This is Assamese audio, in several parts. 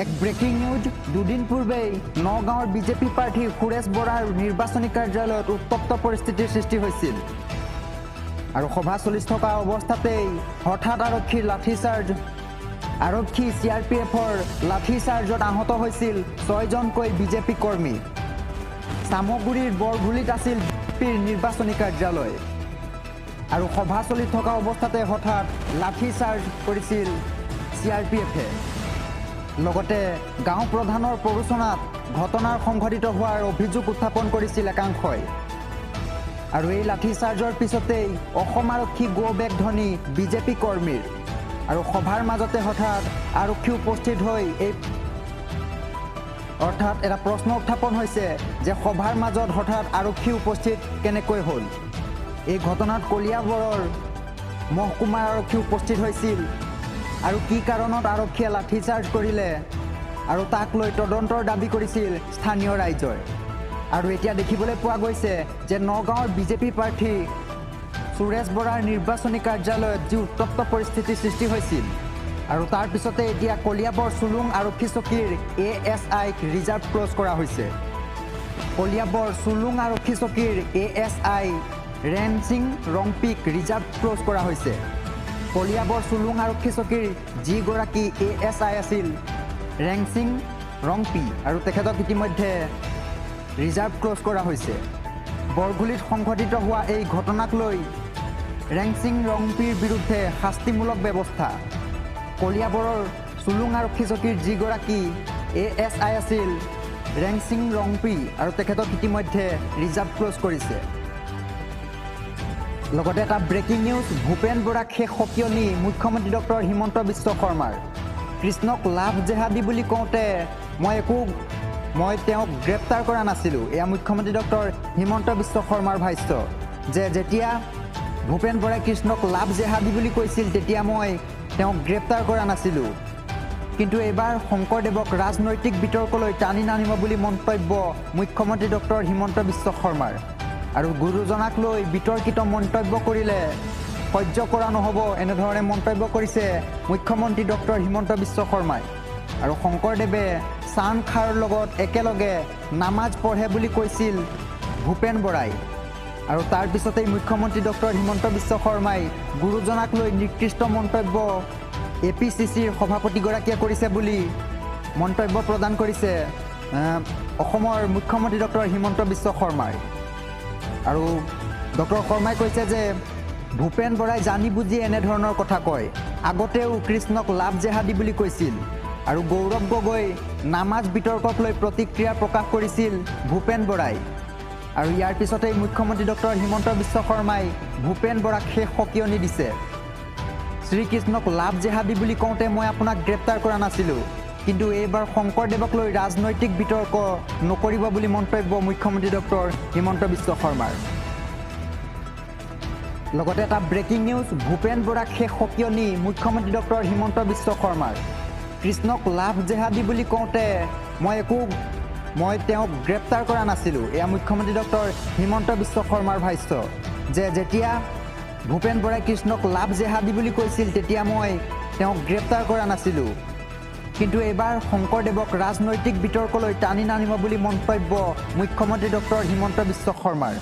এক ব্ৰেকিং নিউজ দুদিন পূৰ্বেই নগাঁৱৰ বিজেপি প্ৰাৰ্থী সুৰেশ বৰাৰ নিৰ্বাচনী কাৰ্যালয়ত উত্তপ্ত পৰিস্থিতিৰ সৃষ্টি হৈছিল। আৰু সভা চলি থকা অৱস্থাতেই হঠাৎ আৰক্ষীৰ লাঠিচাৰ্জ আৰক্ষী চি আৰ পি এফৰ লাঠিচাৰ্জত আহত হৈছিল ছয়জনকৈ বিজেপি কৰ্মী। চামগুৰিৰ বৰঘুলিত আছিল বিজেপিৰ নিৰ্বাচনী কাৰ্যালয়। আৰু সভা চলি থকা অৱস্থাতে হঠাৎ লাঠিচাৰ্জ কৰিছিল চি আৰ পি এফে। লগতে গাঁও প্ৰধানৰ প্ৰৰোচনাত ঘটনাৰ সংঘটিত হোৱাৰ অভিযোগ উত্থাপন কৰিছিল একাংশই। আৰু এই লাঠিচাৰ্জৰ পিছতেই অসম আৰক্ষী গো বেগ ধ্বনি বিজেপি কৰ্মীৰ আৰু সভাৰ মাজতে হঠাৎ আৰক্ষী উপস্থিত হৈ এই অৰ্থাৎ এটা প্ৰশ্ন উত্থাপন হৈছে যে সভাৰ মাজত হঠাৎ আৰক্ষী উপস্থিত কেনেকৈ হ'ল? এই ঘটনাত কলিয়াবৰৰ মহকুমাৰ আৰক্ষী উপস্থিত হৈছিল আৰু কি কাৰণত আৰক্ষীয়ে লাঠিচাৰ্জ কৰিলে? আৰু তাক লৈ তদন্তৰ দাবি কৰিছিল স্থানীয় ৰাইজৰ। আৰু এতিয়া দেখিবলৈ পোৱা গৈছে যে নগাঁৱৰ বিজেপি প্ৰাৰ্থী সুৰেশ বৰাৰ নিৰ্বাচনী কাৰ্যালয়ত যি উত্তপ্ত পৰিস্থিতিৰ সৃষ্টি হৈছিল। আৰু তাৰ পিছতে এতিয়া কলিয়াবৰ চুলুং আৰক্ষী চকীৰ এ এছ আইক ৰিজাৰ্ভ ক্লজ কৰা হৈছে। কলিয়াবৰ চুলুং আৰক্ষী চকীৰ A S I Ren Singh ৰংপিক reserve closed কৰা হৈছে। কলিয়াবৰ চুলুং আৰক্ষী চকীৰ যিগৰাকী এ এছ আই আছিল, ৰেং সিং ৰংপি আৰু তেখেতক ইতিমধ্যে ৰিজাৰ্ভ ক্লজ কৰা হৈছে। বৰগুলিত সংঘটিত হোৱা এই ঘটনাক লৈ ৰেংচিং ৰংপিৰ বিৰুদ্ধে শাস্তিমূলক ব্যৱস্থা। কলিয়াবৰৰ চুলুং আৰক্ষী চকীৰ যিগৰাকী এ এছ আই আছিল ৰেংচিং ৰংপি আৰু তেখেতক ইতিমধ্যে ৰিজাৰ্ভ ক্লজ কৰিছে। লগতে এটা ব্ৰেকিং নিউজ ভূপেন বৰাক শেষ সকিয়নি মুখ্যমন্ত্ৰী ডক্টৰ হিমন্ত বিশ্ব শৰ্মাৰ। কৃষ্ণক লাভ জেহাদী বুলি কওঁতে মই একো মই তেওঁক গ্ৰেপ্তাৰ কৰা নাছিলোঁ। এয়া মুখ্যমন্ত্ৰী ডক্টৰ হিমন্ত বিশ্ব শৰ্মাৰ ভাষ্য। যে যেতিয়া ভূপেন বৰাই কৃষ্ণক লাভ জেহাদী বুলি কৈছিল তেতিয়া মই তেওঁক গ্ৰেপ্তাৰ কৰা নাছিলোঁ। কিন্তু এইবাৰ শংকৰদেৱক ৰাজনৈতিক বিতৰ্কলৈ টানি নানিব বুলি মন্তব্য মুখ্যমন্ত্ৰী ডক্টৰ হিমন্ত বিশ্ব শৰ্মাৰ। আৰু গুৰুজনাক লৈ বিতৰ্কিত মন্তব্য কৰিলে সহ্য কৰা নহ'ব এনেধৰণে মন্তব্য কৰিছে মুখ্যমন্ত্ৰী ডক্টৰ হিমন্ত বিশ্ব শৰ্মাই। আৰু শংকৰদেৱে চান খাৰ লগত একেলগে নামাজ পঢ়ে বুলি কৈছিল ভূপেন বৰাই। আৰু তাৰ পিছতেই মুখ্যমন্ত্ৰী ডক্টৰ হিমন্ত বিশ্ব শৰ্মাই গুৰুজনাক লৈ নিকৃষ্ট মন্তব্য এ পি চি চিৰ সভাপতিগৰাকীয়ে কৰিছে বুলি মন্তব্য প্ৰদান কৰিছে অসমৰ মুখ্যমন্ত্ৰী ডক্টৰ হিমন্ত বিশ্ব শৰ্মাই। আৰু ডক্টৰ শৰ্মাই কৈছে যে ভূপেন বৰাই জানি বুজি এনেধৰণৰ কথা কয়। আগতেও কৃষ্ণক লাভ জেহাদী বুলি কৈছিল আৰু গৌৰৱ গগৈ নামাজ বিতৰ্কক লৈ প্ৰতিক্ৰিয়া প্ৰকাশ কৰিছিল ভূপেন বৰাই। আৰু ইয়াৰ পিছতেই মুখ্যমন্ত্ৰী ডক্টৰ হিমন্ত বিশ্ব শৰ্মাই ভূপেন বৰাক শেষ সকিয়নি দিছে। শ্ৰীকৃষ্ণক লাভ জেহাদী বুলি কওঁতে মই আপোনাক গ্ৰেপ্তাৰ কৰা নাছিলোঁ। কিন্তু এইবাৰ শংকৰদেৱক লৈ ৰাজনৈতিক বিতৰ্ক নকৰিব বুলি মন্তব্য মুখ্যমন্ত্ৰী ডক্টৰ হিমন্ত বিশ্ব শৰ্মাৰ। লগতে এটা ব্ৰেকিং নিউজ ভূপেন বৰাক শেষ সকিয়নি মুখ্যমন্ত্ৰী ডক্টৰ হিমন্ত বিশ্ব শৰ্মাৰ। কৃষ্ণক লাভ জেহাদী বুলি কওঁতে মই একো মই তেওঁক গ্ৰেপ্তাৰ কৰা নাছিলোঁ এয়া মুখ্যমন্ত্ৰী ডক্টৰ হিমন্ত বিশ্ব শৰ্মাৰ ভাষ্য। যে যেতিয়া ভূপেন বৰাই কৃষ্ণক লাভ জেহাদী বুলি কৈছিল তেতিয়া মই তেওঁক গ্ৰেপ্তাৰ কৰা নাছিলোঁ। কিন্তু এইবাৰ শংকৰদেৱক ৰাজনৈতিক বিতৰ্কলৈ টানি নানিব বুলি মন্তব্য মুখ্যমন্ত্ৰী ডক্টৰ হিমন্ত বিশ্ব শৰ্মাৰ।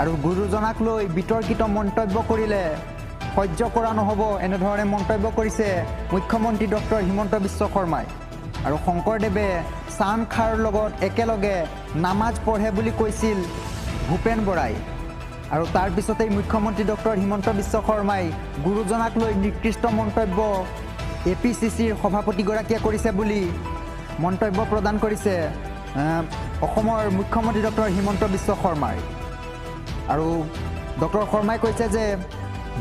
আৰু গুৰুজনাক লৈ বিতৰ্কিত মন্তব্য কৰিলে সহ্য কৰা নহ'ব এনেধৰণে মন্তব্য কৰিছে মুখ্যমন্ত্ৰী ডক্টৰ হিমন্ত বিশ্ব শৰ্মাই। আৰু শংকৰদেৱে চান খাৰ লগত একেলগে নামাজ পঢ়ে বুলি কৈছিল ভূপেন বৰাই। আৰু তাৰ পিছতেই মুখ্যমন্ত্ৰী ডক্টৰ হিমন্ত বিশ্ব শৰ্মাই গুৰুজনাক লৈ নিকৃষ্ট মন্তব্য এ পি চি চিৰ সভাপতিগৰাকীয়ে কৰিছে বুলি মন্তব্য প্ৰদান কৰিছে অসমৰ মুখ্যমন্ত্ৰী ডক্টৰ হিমন্ত বিশ্ব শৰ্মাই। আৰু ডক্টৰ শৰ্মাই কৈছে যে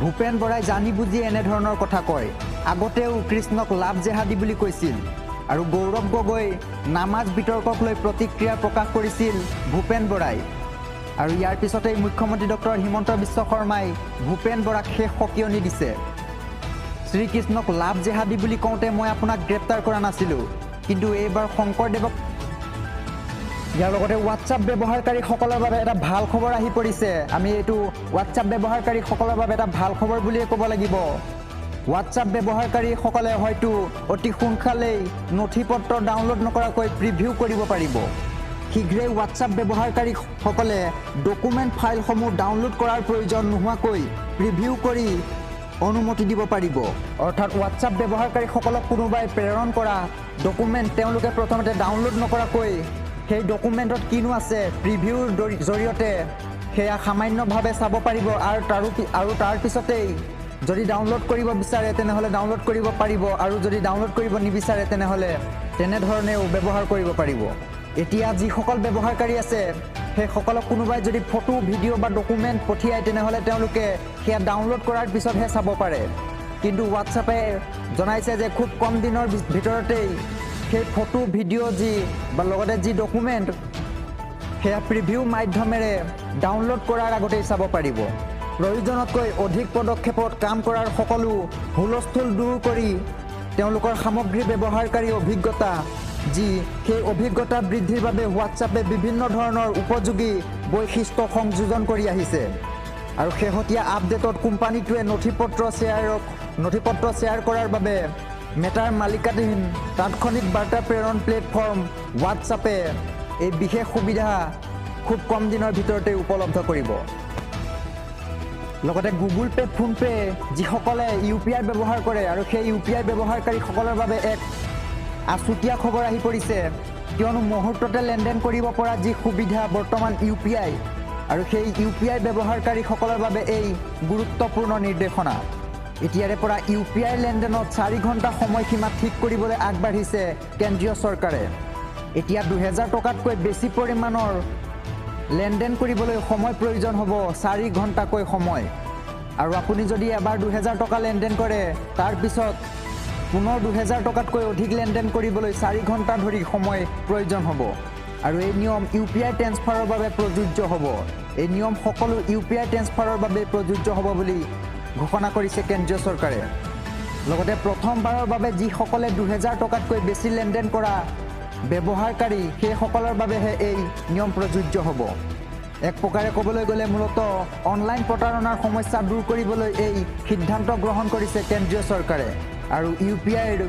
ভূপেন বৰাই জানি বুজি এনেধৰণৰ কথা কয়। আগতেও কৃষ্ণক লাভ জেহাদী বুলি কৈছিল আৰু গৌৰৱ গগৈ নামাজ বিতৰ্কক লৈ প্ৰতিক্ৰিয়া প্ৰকাশ কৰিছিল ভূপেন বৰাই। আৰু ইয়াৰ পিছতেই মুখ্যমন্ত্ৰী ডক্টৰ হিমন্ত বিশ্ব শৰ্মাই ভূপেন বৰাক শেষ সকিয়নি দিছে। শ্ৰীকৃষ্ণক লাভ জেহাদী বুলি কওঁতে মই আপোনাক গ্ৰেপ্তাৰ কৰা নাছিলোঁ। কিন্তু এইবাৰ শংকৰদেৱক ইয়াৰ লগতে হোৱাটছআপ ব্যৱহাৰকাৰীসকলৰ বাবে এটা ভালো খবৰ আহি পৰিছে। আমি এইটো হোৱাটছআপ ব্যৱহাৰকাৰীসকলৰ বাবে এটা ভালো খবৰ বুলিয়ে ক'ব লাগিব। হোৱাটছআপ ব্যৱহাৰকাৰীসকলে হয়তো অতি সোনকালেই নথি পত্ৰ ডাউনলোড নকৰাকৈ প্ৰিভিউ কৰিব পাৰিব। শীঘ্ৰেই হোৱাটছআপ ব্যৱহাৰকাৰীসকলে ডকুমেণ্ট ফাইলসমূহ ডাউনলোড কৰাৰ প্ৰয়োজন নোহোৱাকৈ প্ৰিভিউ কৰি অনুমতি দিব পাৰিব। অৰ্থাৎ হোৱাটছআপ ব্যৱহাৰকাৰীসকলক কোনোবাই প্ৰেৰণ কৰা ডকুমেণ্ট তেওঁলোকে প্ৰথমতে ডাউনলোড নকৰাকৈ, সেই ডকুমেণ্টত কিনো আছে প্ৰিভিউৰ জৰিয়তে। সেয়া সামান্যভাৱে চাব পাৰিব আৰু তাৰো আৰু তাৰ পিছতেই যদি ডাউনলোড কৰিব বিচাৰে তেনেহ'লে ডাউনলোড কৰিব পাৰিব আৰু যদি ডাউনলোড কৰিব নিবিচাৰে তেনেহ'লে তেনেধৰণেও ব্যৱহাৰ কৰিব পাৰিব। এতিয়া যিসকল ব্যৱহাৰকাৰী আছে সেইসকলক কোনোবাই যদি ফটো ভিডিঅ' বা ডকুমেণ্ট পঠিয়ায় তেনেহ'লে তেওঁলোকে সেয়া ডাউনলোড কৰাৰ পিছতহে চাব পাৰে। কিন্তু হোৱাটছআপে জনাইছে যে খুব কম দিনৰ ভিতৰতেই সেই ফটো ভিডিঅ' যি বা লগতে যি ডকুমেণ্ট সেয়া প্ৰিভিউ মাধ্যমেৰে ডাউনলোড কৰাৰ আগতেই চাব পাৰিব। প্ৰয়োজনতকৈ অধিক পদক্ষেপত কাম কৰাৰ সকলো হুলস্থুল দূৰ কৰি তেওঁলোকৰ সামগ্ৰী ব্যৱহাৰকাৰী অভিজ্ঞতা যি সেই অভিজ্ঞতা বৃদ্ধিৰ বাবে হোৱাটছআপে বিভিন্ন ধৰণৰ উপযোগী বৈশিষ্ট্য সংযোজন কৰি আহিছে। আৰু শেহতীয়া আপডেটত কোম্পানীটোৱে নথি পত্ৰ শ্বেয়াৰক নথি পত্ৰ শ্বেয়াৰ কৰাৰ বাবে মেটাৰ মালিকাধীন তাৎক্ষণিক বাৰ্তা প্ৰেৰণ প্লেটফৰ্ম হোৱাটছআপে এই বিশেষ সুবিধা খুব কম দিনৰ ভিতৰতে উপলব্ধ কৰিব। লগতে গুগল পে' ফোনপে' যিসকলে ইউ পি আই ব্যৱহাৰ কৰে আৰু সেই ইউ পি আই ব্যৱহাৰকাৰীসকলৰ বাবে এক আচুতীয়া খবৰ আহি পৰিছে। কিয়নো মুহূৰ্ততে লেনদেন কৰিব পৰা যি সুবিধা বৰ্তমান ইউ পি আই আৰু সেই ইউ পি আই ব্যৱহাৰকাৰীসকলৰ বাবে এই গুৰুত্বপূৰ্ণ নিৰ্দেশনা। এতিয়াৰে পৰা ইউ পি আই লেনদেনত চাৰি ঘণ্টা সময়সীমা ঠিক কৰিবলৈ আগবাঢ়িছে কেন্দ্ৰীয় চৰকাৰে। এতিয়া দুহেজাৰ টকাতকৈ বেছি পৰিমাণৰ লেনদেন কৰিবলৈ সময় প্ৰয়োজন হ'ব চাৰি ঘণ্টাকৈ সময়। আৰু আপুনি যদি এবাৰ দুহেজাৰ টকা লেনদেন কৰে তাৰপিছত পুনৰ দুহেজাৰ টকাতকৈ অধিক লেনদেন কৰিবলৈ চাৰি ঘণ্টা ধৰি সময় প্ৰয়োজন হ'ব। আৰু এই নিয়ম ইউ পি আই ট্ৰেন্সফাৰৰ বাবে প্ৰযোজ্য হ'ব। এই নিয়ম সকলো ইউ পি আই ট্ৰেন্সফাৰৰ বাবে প্ৰযোজ্য হ'ব বুলি ঘোষণা কৰিছে কেন্দ্ৰীয় চৰকাৰে। লগতে প্ৰথমবাৰৰ বাবে যিসকলে দুহেজাৰ টকাতকৈ বেছি লেনদেন কৰা ব্যৱহাৰকাৰী, সেইসকলৰ বাবেহে এই নিয়ম প্ৰযোজ্য হ'ব। এক প্ৰকাৰে ক'বলৈ গ'লে মূলত অনলাইন প্ৰতাৰণাৰ সমস্যা দূৰ কৰিবলৈ এই সিদ্ধান্ত গ্ৰহণ কৰিছে কেন্দ্ৰীয় চৰকাৰে। আৰু ইউ পি আইৰ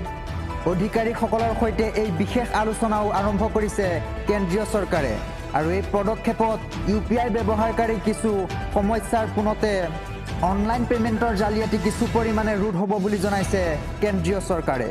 অধিকাৰীসকলৰ সৈতে এই বিশেষ আলোচনাও আৰম্ভ কৰিছে কেন্দ্ৰীয় চৰকাৰে। আৰু এই পদক্ষেপত ইউ পি আই ব্যৱহাৰকাৰী কিছু সমস্যাৰ পোনতে অনলাইন পে'মেণ্টৰ জালিয়াতি কিছু পৰিমাণে ৰোধ হ'ব বুলি জনাইছে কেন্দ্ৰীয় চৰকাৰে।